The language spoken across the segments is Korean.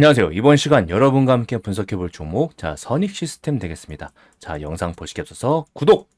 안녕하세요. 이번 시간 여러분과 함께 분석해볼 종목, 자, 선익 시스템 되겠습니다. 자, 영상 보시기 앞서서 구독,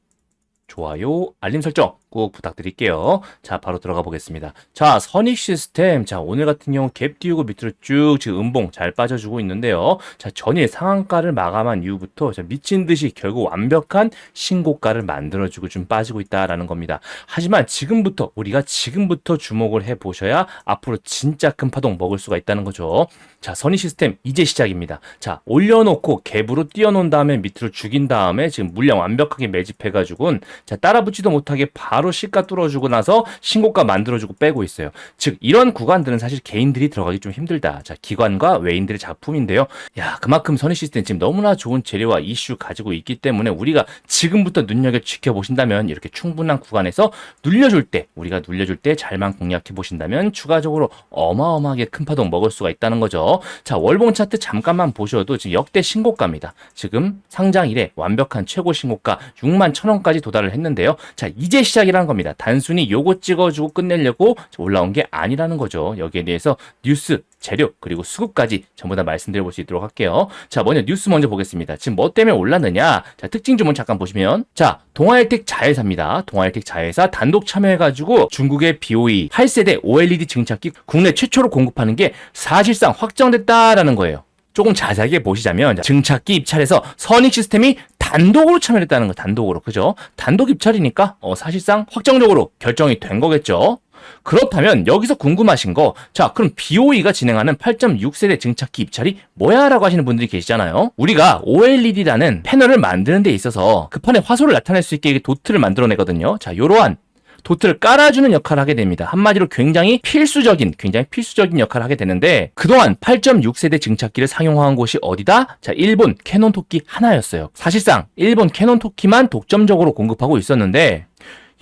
좋아요, 알림 설정 꼭 부탁드릴게요. 자, 바로 들어가 보겠습니다. 자, 선익 시스템. 자, 오늘 같은 경우 갭 띄우고 밑으로 쭉 지금 음봉 잘 빠져주고 있는데요. 자, 전일 상한가를 마감한 이후부터 자, 미친 듯이 결국 완벽한 신고가를 만들어주고 좀 빠지고 있다라는 겁니다. 하지만 지금부터 우리가 지금부터 주목을 해 보셔야 앞으로 진짜 큰 파동 먹을 수가 있다는 거죠. 자, 선익 시스템 이제 시작입니다. 자, 올려놓고 갭으로 띄워놓은 다음에 밑으로 죽인 다음에 지금 물량 완벽하게 매집해가지고는 자, 따라 붙지도 못하게 바로 시가 뚫어주고 나서 신고가 만들어주고 빼고 있어요. 즉, 이런 구간들은 사실 개인들이 들어가기 좀 힘들다. 자, 기관과 외인들의 작품인데요. 야, 그만큼 선익 시스템 지금 너무나 좋은 재료와 이슈 가지고 있기 때문에 우리가 지금부터 눈여겨 지켜보신다면 이렇게 충분한 구간에서 눌려줄 때, 우리가 눌려줄 때 잘만 공략해 보신다면 추가적으로 어마어마하게 큰 파동 먹을 수가 있다는 거죠. 자, 월봉 차트 잠깐만 보셔도 지금 역대 신고가입니다. 지금 상장 이래 완벽한 최고 신고가 6만 1천원까지 도달을 했는데요. 자, 이제 시작이라는 겁니다. 단순히 요거 찍어주고 끝내려고 올라온 게 아니라는 거죠. 여기에 대해서 뉴스, 재료, 그리고 수급까지 전부 다 말씀드려 볼 수 있도록 할게요. 자, 먼저 뉴스 먼저 보겠습니다. 지금 뭐 때문에 올랐느냐? 자, 특징 주문 잠깐 보시면. 자, 동아일텍 자회사입니다. 동아일텍 자회사 단독 참여해가지고 중국의 BOE 8세대 OLED 증착기 국내 최초로 공급하는 게 사실상 확정됐다라는 거예요. 조금 자세하게 보시자면 증착기 입찰에서 선익 시스템이 단독으로 참여했다는 거 단독으로 그죠? 단독 입찰이니까 어, 사실상 확정적으로 결정이 된 거겠죠. 그렇다면 여기서 궁금하신 거, 자, 그럼 BOE가 진행하는 8.6세대 증착기 입찰이 뭐야? 라고 하시는 분들이 계시잖아요. 우리가 OLED라는 패널을 만드는 데 있어서 그 판에 화소를 나타낼 수 있게 도트를 만들어내거든요. 자, 요러한 도트를 깔아주는 역할을 하게 됩니다. 한마디로 굉장히 필수적인, 굉장히 필수적인 역할을 하게 되는데, 그동안 8.6세대 증착기를 상용화한 곳이 어디다? 자, 일본 캐논 토끼 하나였어요. 사실상 일본 캐논 토끼만 독점적으로 공급하고 있었는데,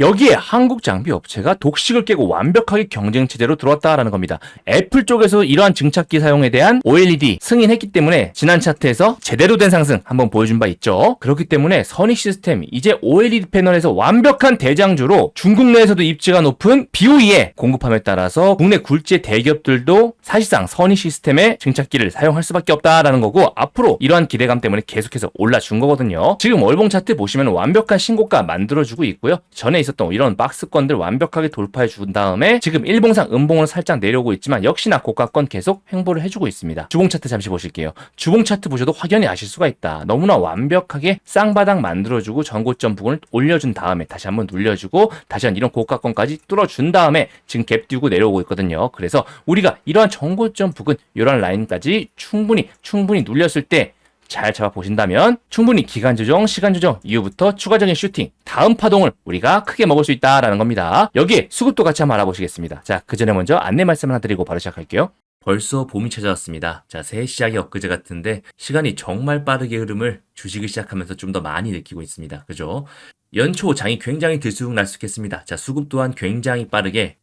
여기에 한국 장비 업체가 독식을 깨고 완벽하게 경쟁 체제로 들어왔다라는 겁니다. 애플 쪽에서 이러한 증착기 사용에 대한 OLED 승인했기 때문에 지난 차트에서 제대로 된 상승 한번 보여준 바 있죠. 그렇기 때문에 선익 시스템 이제 OLED 패널에서 완벽한 대장주로 중국 내에서도 입지가 높은 BOE에 공급함에 따라서 국내 굴지의 대기업들도 사실상 선익 시스템의 증착기를 사용할 수밖에 없다라는 거고 앞으로 이러한 기대감 때문에 계속해서 올라준 거거든요. 지금 월봉 차트 보시면 완벽한 신고가 만들어주고 있고요. 전에 있 었던 이런 박스권들 완벽하게 돌파해 준 다음에 지금 일봉상 음봉을 살짝 내려오고 있지만 역시나 고가권 계속 횡보를 해주고 있습니다. 주봉 차트 잠시 보실게요. 주봉 차트 보셔도 확연히 아실 수가 있다. 너무나 완벽하게 쌍바닥 만들어주고 전고점 부분을 올려준 다음에 다시 한번 눌려주고 다시 한 이런 고가권까지 뚫어준 다음에 지금 갭 띄우고 내려오고 있거든요. 그래서 우리가 이러한 전고점 부근 이런 라인까지 충분히 충분히 눌렸을 때 잘 잡아보신다면 충분히 기간 조정, 시간 조정 이후부터 추가적인 슈팅, 다음 파동을 우리가 크게 먹을 수 있다라는 겁니다. 여기에 수급도 같이 한번 알아보시겠습니다. 자, 그 전에 먼저 안내 말씀 하나 드리고 바로 시작할게요. 벌써 봄이 찾아왔습니다. 자, 새해 시작이 엊그제 같은데 시간이 정말 빠르게 흐름을 주식을 시작하면서 좀 더 많이 느끼고 있습니다. 그죠? 연초 장이 굉장히 들쑥날쑥했습니다. 자, 수급 또한 굉장히 빠르게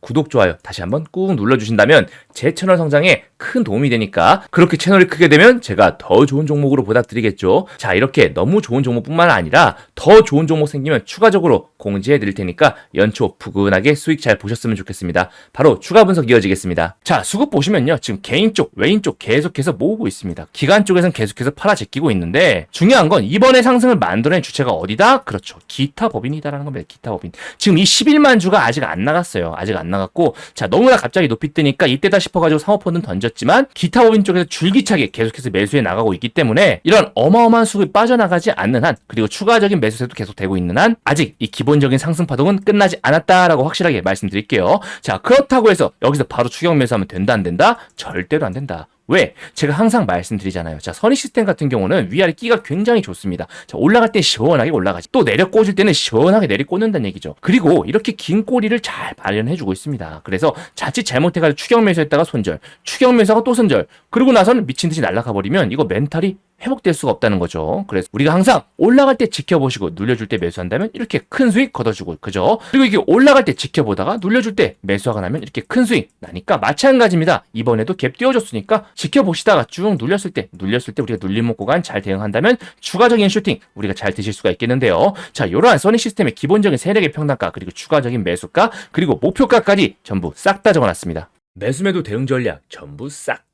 구독, 좋아요 다시 한번 꾹 눌러주신다면 제 채널 성장에 큰 도움이 되니까 그렇게 채널이 크게 되면 제가 더 좋은 종목으로 보답드리겠죠. 자 이렇게 너무 좋은 종목뿐만 아니라 더 좋은 종목 생기면 추가적으로 공지해 드릴 테니까 연초 푸근하게 수익 잘 보셨으면 좋겠습니다. 바로 추가 분석 이어지겠습니다. 자 수급 보시면요. 지금 개인 쪽, 외인 쪽 계속해서 모으고 있습니다. 기관 쪽에서는 계속해서 팔아 제끼고 있는데 중요한 건 이번에 상승을 만들어낸 주체가 어디다? 그렇죠. 기타 법인이다라는 겁니다. 기타 법인. 지금 이 11만 주가 아직 안 나갔어요. 아직 안 나갔고 자 너무나 갑자기 높이 뜨니까 이때다 싶어 가지고 사모펀드는 던졌지만 기타 법인 쪽에서 줄기차게 계속해서 매수해 나가고 있기 때문에 이런 어마어마한 수급이 빠져나가지 않는 한 그리고 추가적인 매수세도 계속 되고 있는 한 아직 이 기본 적인 상승 파동은 끝나지 않았다라고 확실하게 말씀드릴게요. 자 그렇다고 해서 여기서 바로 추격 매수하면 된다 안 된다? 절대로 안 된다. 왜? 제가 항상 말씀드리잖아요. 자, 선익 시스템 같은 경우는 위아래 끼가 굉장히 좋습니다. 자, 올라갈 때 시원하게 올라가지. 또 내려 꽂을 때는 시원하게 내리 꽂는다는 얘기죠. 그리고 이렇게 긴 꼬리를 잘 마련해주고 있습니다. 그래서 자칫 잘못해가지고 추격 매수했다가 손절, 추격 매수하고 또 손절, 그러고 나서는 미친 듯이 날아가 버리면 이거 멘탈이 회복될 수가 없다는 거죠. 그래서 우리가 항상 올라갈 때 지켜보시고 눌려줄 때 매수한다면 이렇게 큰 수익 걷어주고 그죠? 그리고 이게 올라갈 때 지켜보다가 눌려줄 때 매수하가 나면 이렇게 큰 수익 나니까 마찬가지입니다. 이번에도 갭 띄워줬으니까 지켜보시다가 쭉 눌렸을 때 눌렸을 때 우리가 눌림 목 구간 잘 대응한다면 추가적인 슈팅 우리가 잘 드실 수가 있겠는데요. 자, 이러한 써니 시스템의 기본적인 세력의 평단가 그리고 추가적인 매수가 그리고 목표가까지 전부 싹 다 적어놨습니다. 매수매도 대응 전략 전부 싹